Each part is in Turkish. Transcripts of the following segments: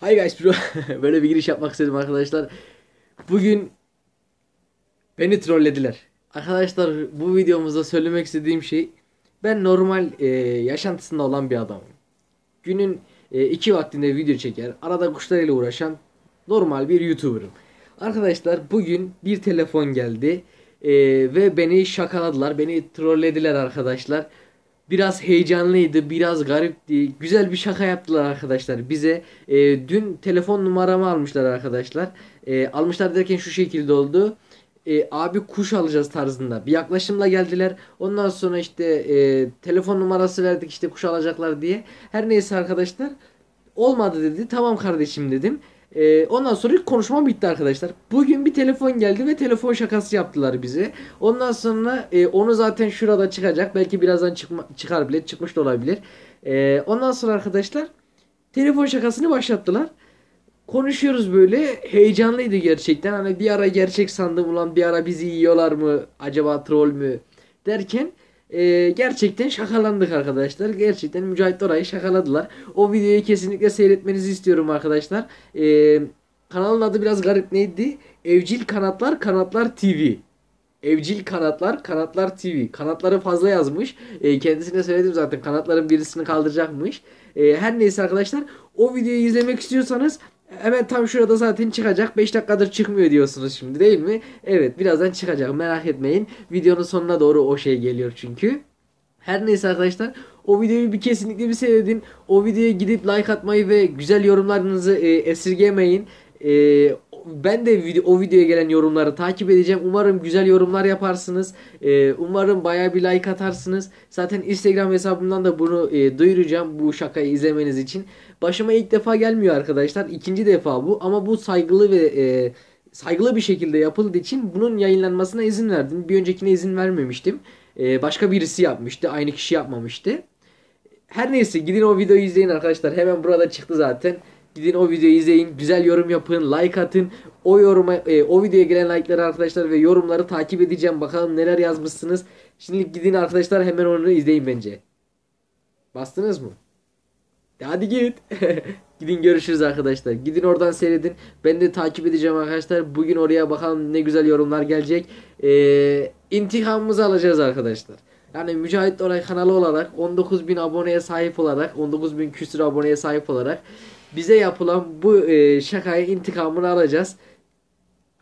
Hi guys bro. Böyle bir giriş yapmak istedim arkadaşlar. Bugün beni trollediler. Arkadaşlar bu videomuzda söylemek istediğim şey ben normal e, yaşantısında olan bir adamım. Günün e, iki vaktinde video çeker, arada kuşlarıyla uğraşan normal bir YouTuber'ım. Arkadaşlar bugün bir telefon geldi e, ve beni şakaladılar, beni trollediler arkadaşlar. Biraz heyecanlıydı, biraz garipti. Güzel bir şaka yaptılar arkadaşlar bize. E, dün telefon numaramı almışlar arkadaşlar. E, almışlar derken şu şekilde oldu. E, abi kuş alacağız tarzında bir yaklaşımla geldiler. Ondan sonra işte e, telefon numarası verdik işte kuş alacaklar diye. Her neyse arkadaşlar olmadı dedi. Tamam kardeşim dedim. Ee, ondan sonra ilk konuşmam bitti arkadaşlar. Bugün bir telefon geldi ve telefon şakası yaptılar bize. Ondan sonra e, onu zaten şurada çıkacak. Belki birazdan çıkma, çıkar bile çıkmış da olabilir. E, ondan sonra arkadaşlar telefon şakasını başlattılar. Konuşuyoruz böyle heyecanlıydı gerçekten. Hani bir ara gerçek sandım ulan bir ara bizi yiyorlar mı acaba troll mü derken e, gerçekten şakalandık arkadaşlar. Gerçekten Mücahit orayı şakaladılar. O videoyu kesinlikle seyretmenizi istiyorum arkadaşlar. E, kanalın adı biraz garip neydi? Evcil Kanatlar Kanatlar TV. Evcil Kanatlar Kanatlar TV. Kanatları fazla yazmış. E, kendisine söyledim zaten kanatların birisini kaldıracakmış. E, her neyse arkadaşlar o videoyu izlemek istiyorsanız Hemen tam şurada zaten çıkacak. 5 dakikadır çıkmıyor diyorsunuz şimdi değil mi? Evet birazdan çıkacak merak etmeyin. Videonun sonuna doğru o şey geliyor çünkü. Her neyse arkadaşlar o videoyu bir kesinlikle bir seyredin. O videoya gidip like atmayı ve güzel yorumlarınızı e, esirgemeyin. E, ben de video, o videoya gelen yorumları takip edeceğim. Umarım güzel yorumlar yaparsınız. E, umarım baya bir like atarsınız. Zaten Instagram hesabımdan da bunu e, duyuracağım bu şakayı izlemeniz için. Başıma ilk defa gelmiyor arkadaşlar. İkinci defa bu ama bu saygılı ve e, saygılı bir şekilde yapıldığı için bunun yayınlanmasına izin verdim. Bir öncekine izin vermemiştim. E, başka birisi yapmıştı. Aynı kişi yapmamıştı. Her neyse gidin o videoyu izleyin arkadaşlar. Hemen burada çıktı zaten. Gidin o videoyu izleyin. Güzel yorum yapın. Like atın. O yoruma e, o videoya gelen like'ları arkadaşlar ve yorumları takip edeceğim. Bakalım neler yazmışsınız. Şimdi gidin arkadaşlar hemen onu izleyin bence. Bastınız mı? Hadi git. Gidin görüşürüz arkadaşlar. Gidin oradan seyredin. Ben de takip edeceğim arkadaşlar. Bugün oraya bakalım ne güzel yorumlar gelecek. Ee, intikamımızı alacağız arkadaşlar. Yani Mücahit Oray kanalı olarak 19.000 aboneye sahip olarak 19.000 küsur aboneye sahip olarak bize yapılan bu e, şakaya intikamını alacağız.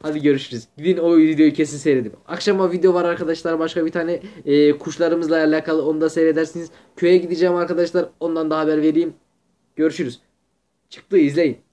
Hadi görüşürüz. Gidin o videoyu kesin seyredin. Akşama video var arkadaşlar. Başka bir tane e, kuşlarımızla alakalı onu da seyredersiniz. Köye gideceğim arkadaşlar. Ondan da haber vereyim. Görüşürüz. Çıktı izleyin.